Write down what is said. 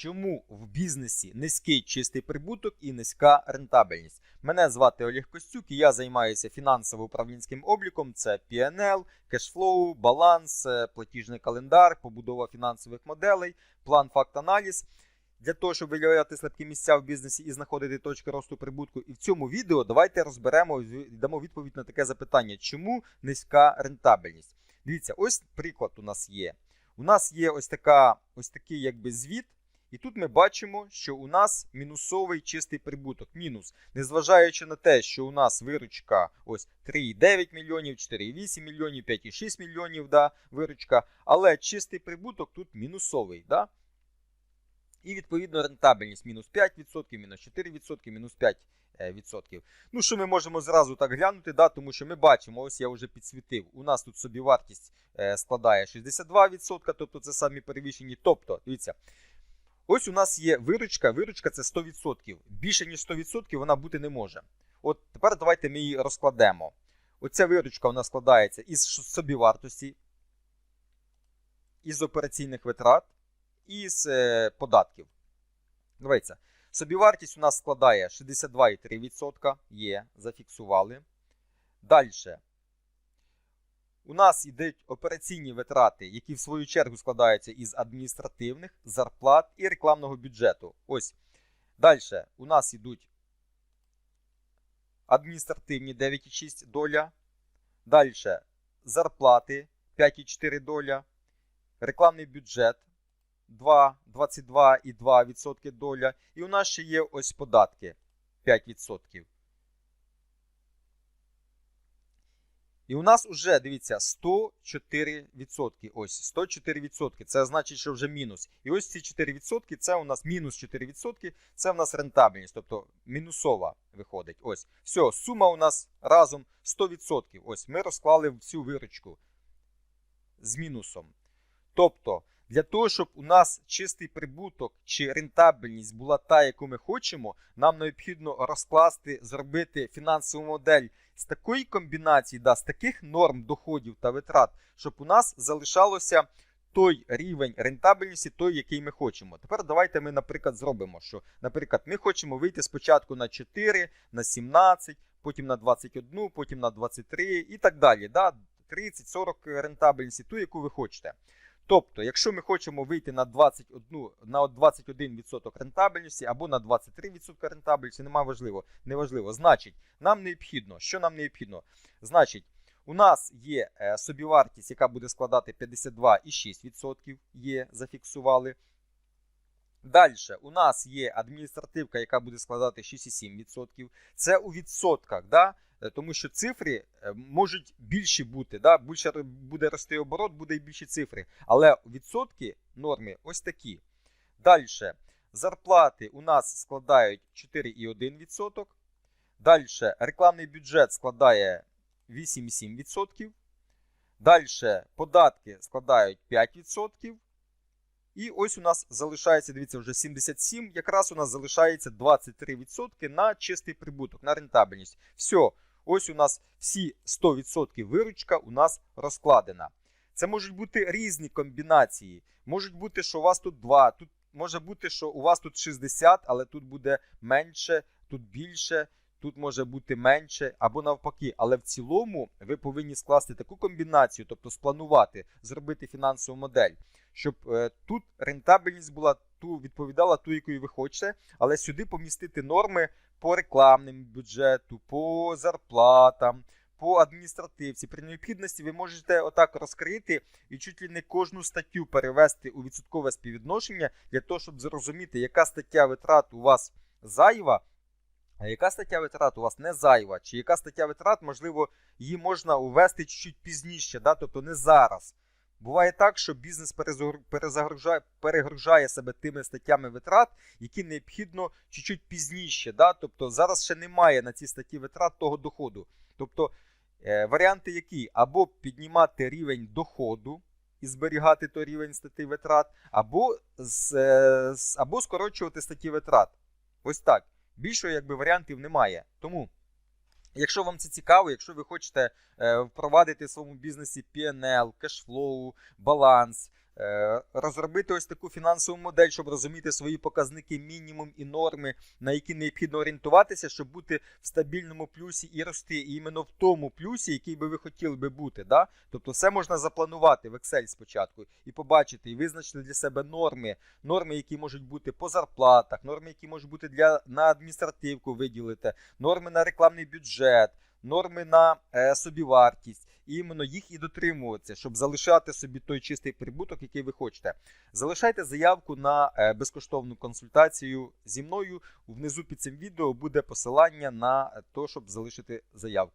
чому в бізнесі низький чистий прибуток і низька рентабельність. Мене звати Олег Костюк і я займаюся фінансово-управлінським обліком. Це PNL, кешфлоу, баланс, е, платіжний календар, побудова фінансових моделей, план факт-аналіз. Для того, щоб виявляти слабкі місця в бізнесі і знаходити точки росту прибутку. І в цьому відео давайте розберемо дамо відповідь на таке запитання: чому низька рентабельність? Дивіться, ось приклад у нас є. У нас є ось така, ось такий якби звіт, і тут ми бачимо, що у нас мінусовий чистий прибуток. Мінус. Незважаючи на те, що у нас виручка ось 3,9 мільйонів, 4,8 мільйонів, 5,6 мільйонів да, виручка, але чистий прибуток тут мінусовий. Да? І відповідно рентабельність мінус 5%, мінус 4%, мінус 5%. Ну, що ми можемо зразу так глянути, да, тому що ми бачимо, ось я вже підсвітив, у нас тут собівартість е, складає 62%, тобто це самі перевищені. Тобто, дивіться, ось у нас є виручка, виручка це 100%. Більше ніж 100% вона бути не може. От тепер давайте ми її розкладемо. Оця виручка у нас складається із собівартості, із операційних витрат і з е, податків. Дивіться, собівартість у нас складає 62,3%. Є, зафіксували. Далі. У нас йдуть операційні витрати, які в свою чергу складаються із адміністративних, зарплат і рекламного бюджету. Ось. Далі у нас йдуть адміністративні 9,6 доля. Далі зарплати 5,4 доля. Рекламний бюджет 2, 22,2% доля. І у нас ще є ось податки 5%. І у нас вже, дивіться, 104%. Ось 104%. Це значить, що вже мінус. І ось ці 4% це у нас мінус 4%, це у нас рентабельність, тобто мінусова виходить. Ось. Все, сума у нас разом 100%. Ось ми розклали всю виручку з мінусом. Тобто, для того, щоб у нас чистий прибуток чи рентабельність була та, яку ми хочемо, нам необхідно розкласти, зробити фінансову модель з такої комбінації, да, з таких норм доходів та витрат, щоб у нас залишалося той рівень рентабельності, той, який ми хочемо. Тепер давайте ми, наприклад, зробимо, що, наприклад, ми хочемо вийти спочатку на 4, на 17, потім на 21, потім на 23 і так далі. Да? 30-40 рентабельності, ту, яку ви хочете. Тобто, якщо ми хочемо вийти на 21 на 21% рентабельності або на 23% рентабельності, немає важливо, неважливо. Значить, нам необхідно, що нам необхідно? Значить, у нас є е, собівартість, яка буде складати 52,6%, є, зафіксували. Далі у нас є адміністративка, яка буде складати 6,7%. Це у відсотках. Да? Тому що цифри е, можуть більші бути. Да? Більше буде рости оборот, буде і більші цифри. Але відсотки норми ось такі. Далі зарплати у нас складають 4,1%. Далі рекламний бюджет складає 8,7%. Далі податки складають 5%. І ось у нас залишається, дивіться, вже 77. Якраз у нас залишається 23% на чистий прибуток, на рентабельність. Все, ось у нас всі 100% виручка у нас розкладена. Це можуть бути різні комбінації. Можуть бути, що у вас тут 2, тут може бути, що у вас тут 60, але тут буде менше, тут більше. Тут може бути менше або навпаки, але в цілому ви повинні скласти таку комбінацію, тобто спланувати, зробити фінансову модель, щоб е, тут рентабельність була ту відповідала ту, якою ви хочете, але сюди помістити норми по рекламному бюджету, по зарплатам, по адміністративці. При необхідності ви можете отак розкрити і чуть ли не кожну статтю перевести у відсоткове співвідношення для того, щоб зрозуміти, яка стаття витрат у вас зайва. А яка стаття витрат у вас не зайва? Чи яка стаття витрат, можливо, її можна увести чуть пізніше, да? тобто не зараз. Буває так, що бізнес перезагружає, перегружає себе тими статтями витрат, які необхідно чуть-чуть пізніше. Да? Тобто зараз ще немає на ці статті витрат того доходу. Тобто е, варіанти які? Або піднімати рівень доходу і зберігати той рівень статті витрат, або, е, або скорочувати статті витрат. Ось так. Більшого якби варіантів немає. Тому, якщо вам це цікаво, якщо ви хочете е, впровадити в своєму бізнесі PNL, кешфлоу, баланс, Розробити ось таку фінансову модель, щоб розуміти свої показники, мінімум і норми, на які необхідно орієнтуватися, щоб бути в стабільному плюсі і рости і іменно в тому плюсі, який би ви хотіли би бути. Да? Тобто, все можна запланувати в Excel спочатку і побачити, і визначити для себе норми, норми, які можуть бути по зарплатах, норми, які можуть бути для на адміністративку виділити, норми на рекламний бюджет, норми на е, собівартість. І іменно їх і дотримуватися, щоб залишати собі той чистий прибуток, який ви хочете. Залишайте заявку на е, безкоштовну консультацію зі мною. Внизу під цим відео буде посилання на те, щоб залишити заявку.